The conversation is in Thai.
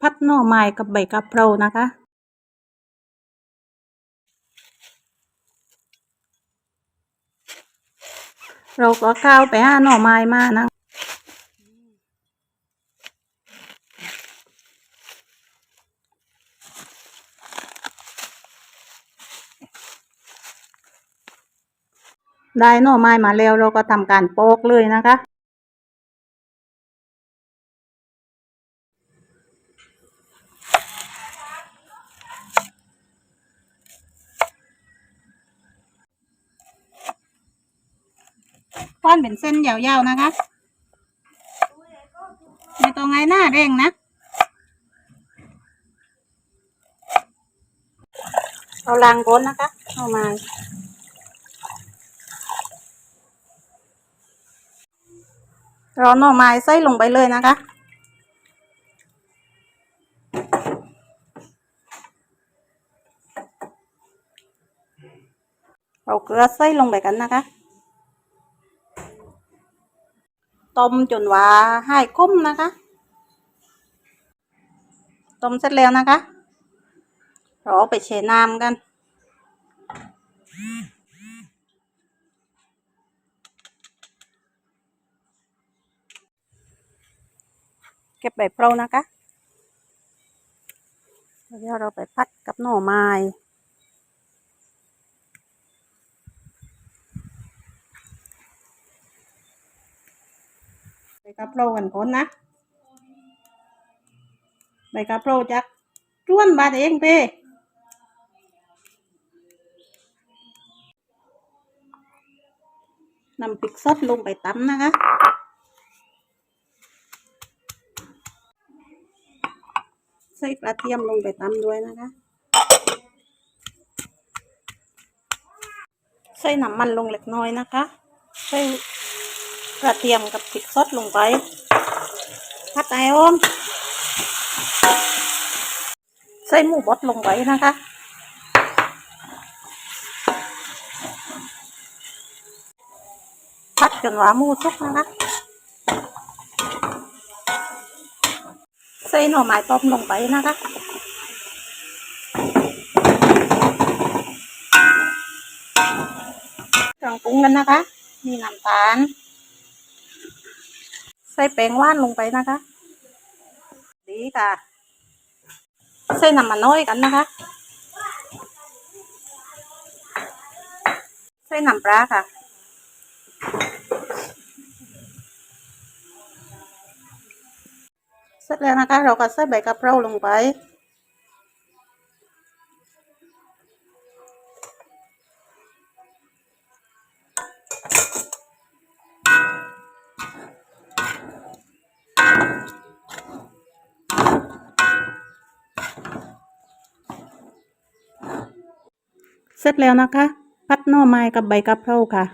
พัดหน่อไม้กับใบกะเพรานะคะ เราก็ก้าวไปหาหน่อไม้มานะได้หน่อไม้มาแล้วเราก็ทำการโปอกเลยนะคะ ป้อนเป็นเส้นยาวๆนะคะ ไม่ต้องไงหน้าแรงนะเราล้างก้นนะคะ เอามาเราหน่อไม้ใส่ลงไปเลยนะคะ เราเกลือใส่ลงไปกันนะคะ ต้มจนว่าให้คุ้มนะคะ ต้มเสร็จแล้วนะคะเราไปเชน้ำกันเก็บใบเปรานะคะเดี๋ยวเราไปพัดกับหน่อไม้ กะเพรากันก่อนนะใบกะเพราจักจ้วนบาทเองเป้นำพริกสดลงไปตำนะคะใส่กระเทียมลงไปตำด้วยนะคะใส่น้ำมันลงเล็กน้อยนะคะใส่ กระเทียมกับพริกสดลงไปพัดไอออมใส่หมูบดลงไปนะคะพัดจนว่าหมูสุกนะคะใส่หน่อไม้ต้มลงไปนะคะเครื่องปรุงกันนะคะ มีน้ำตาล ส่แป้งว่านลงไปนะคะ ดีค่ะ ใส่น้ำมันน้อยกันนะคะ ใส่น้ำปลาค่ะเสร็จแล้วนะคะ เราก็ใส่ใบกะเพราลงไป เสร็จแล้วนะคะ พัดหน่อไม้กับใบกะเพราค่ะ